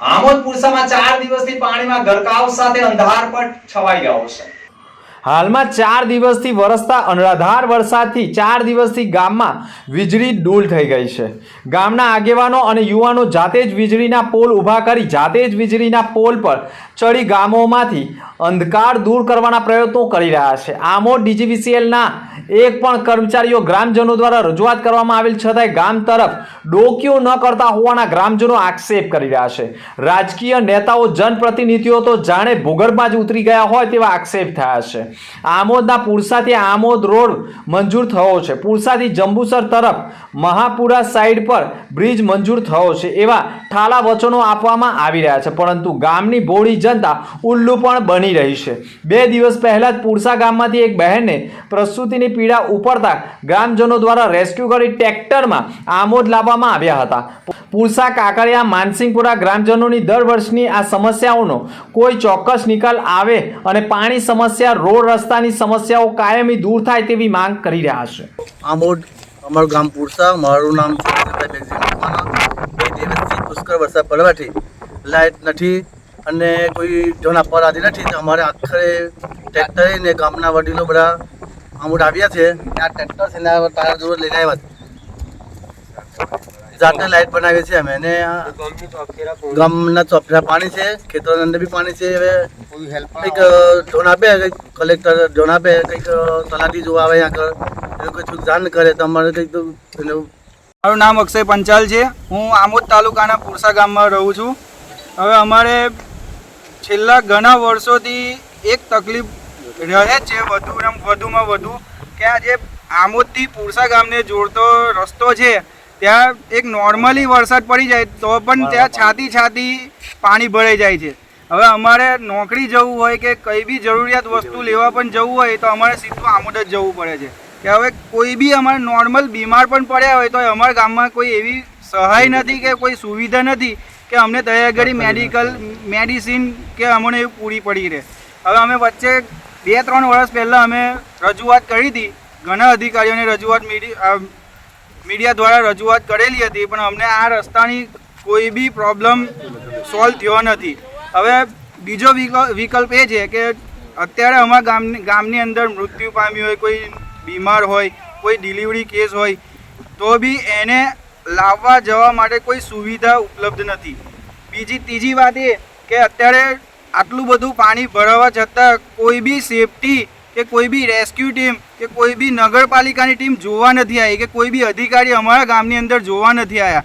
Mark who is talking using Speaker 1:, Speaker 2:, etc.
Speaker 1: આમોદ ચાર દિવસથી પાણીમાં ગરકાવ સાથે અંધારપટ છવાઈ ગયો છે.
Speaker 2: હાલમાં ચાર દિવસથી વરસતા અનરાધાર વરસાદથી ચાર દિવસથી ગામમાં વીજળી ડૂલ થઈ ગઈ છે. ગામના આગેવાનો અને યુવાનો જાતે જ વીજળીના પોલ ઊભા કરી જાતે જ વીજળીના પોલ પર ચડી ગામોમાંથી અંધકાર દૂર કરવાના પ્રયત્નો કરી રહ્યા છે. આમોદ ડીજીવીસીએલના એક પણ કર્મચારીઓ ગ્રામજનો દ્વારા રજૂઆત કરવામાં આવેલ છતાંય ગામ તરફ ડોકીઓ ન કરતા હોવાના ગ્રામજનો આક્ષેપ કરી રહ્યા છે. રાજકીય નેતાઓ, જનપ્રતિનિધિઓ તો જાણે ભૂગર્ભમાં જ ઉતરી ગયા હોય તેવા આક્ષેપ થયા છે. આમોદના પુરસાથી આમોદ રોડ મંજૂર થયો છે. પુરસાથી જંબુસર તરફ મહાપુરા સાઈડ પર બ્રિજ મંજૂર થયો છે એવા ઠાલા વચનો આપવામાં આવી રહ્યા છે. પરંતુ ગામની ભોળી જનતા ઉલ્લુ પણ બની રહી છે. બે દિવસ પહેલાં જ પુરસા ગામમાંથી એક બહેનને પ્રસૂતિની પીડા ઉપડતા ગ્રામજનો દ્વારા રેસ્ક્યુ કરી ટ્રેક્ટરમાં આમોદ લાવવામાં આવ્યા હતા. પુરસા કાકરિયા માનસિંગપુરા ગ્રામજનોની દર વર્ષની આ સમસ્યાઓનો કોઈ ચોક્કસ નિકાલ આવે અને પાણી સમસ્યા, રોડ રસ્તાની સમસ્યાઓ કાયમી દૂર થાય તેવી માંગ કરી રહ્યા છે.
Speaker 3: આમોદ, અમારું ગામ પુરસા મારું નામ પુષ્કળ વરસાદ પડવાથી લાઇટ નથી અને કોઈ જોના પર આદિ નથી. તો અમારે આખરે ટ્રેક્ટરે ગામના વડીલો બધા આમોડ આવ્યા છે. આ ટ્રેક્ટર છે ને તારા જોડે લઈને આવ્યા છે. જાતે લાઇટ બનાવીએ છીએ અમે ને ગમના ગામના ચોપડા પાણી છે ખેતરોની અંદર બી પાણી છે. હવે કંઈક જોન આપે કંઈક કલેક્ટર જોન આપે કંઈક તલાટી જોવા આવે આગળ. એવું કશું જાણ કરે તો અમારે કંઈક તો
Speaker 4: મારું નામ અક્ષય પંચાલ છે. હું આમોદ તાલુકાના પુરસા ગામમાં રહું છું. હવે અમારે છેલ્લા ઘણા વર્ષોથી એક તકલીફ રહે છે છે વધુમાં વધુમાં વધુ. કે આ જે આમોદથી પુરસા ગામને જોડતો રસ્તો છે ત્યાં એક નોર્મલી વરસાદ પડી જાય તો પણ ત્યાં છાતી છાતી પાણી ભરાઈ જાય છે. હવે અમારે નોકરી જવું હોય કે કઈ બી જરૂરિયાત વસ્તુ લેવા પણ જવું હોય તો અમારે સીધું આમોદ જ જવું પડે છે. કે હવે કોઈ બી અમારે નોર્મલ બીમાર પણ પડ્યા હોય તો અમારા ગામમાં કોઈ એવી સહાય નથી કે કોઈ સુવિધા નથી કે અમને તૈયાર કરી મેડિકલ મેડિસિન કે અમને એવું પૂરી પડી રહે. હવે અમે વચ્ચે બે ત્રણ વર્ષ પહેલાં અમે રજૂઆત કરી હતી. ઘણા અધિકારીઓને રજૂઆત મીડિયા દ્વારા રજૂઆત કરેલી હતી, પણ અમને આ રસ્તાની કોઈ બી પ્રોબ્લેમ સોલ્વ થયો નથી. હવે બીજો વિકલ્પ વિકલ્પ એ છે કે અત્યારે અમારા ગામની ગામની અંદર મૃત્યુ પામ્યું હોય, કોઈ બીમાર હોય, કોઈ ડિલિવરી કેસ હોય, તો બી એને લાવવા જવા માટે કોઈ સુવિધા ઉપલબ્ધ નથી. બીજી, ત્રીજી વાત એ કે અત્યારે આટલું બધું પાણી ભરાવા છતાં કોઈ બી સેફટી કે કોઈ બી રેસ્ક્યુ ટીમ કે કોઈ બી નગરપાલિકાની ટીમ જોવા નથી આવી કે કોઈ બી અધિકારી અમારા ગામની અંદર જોવા નથી આવ્યા.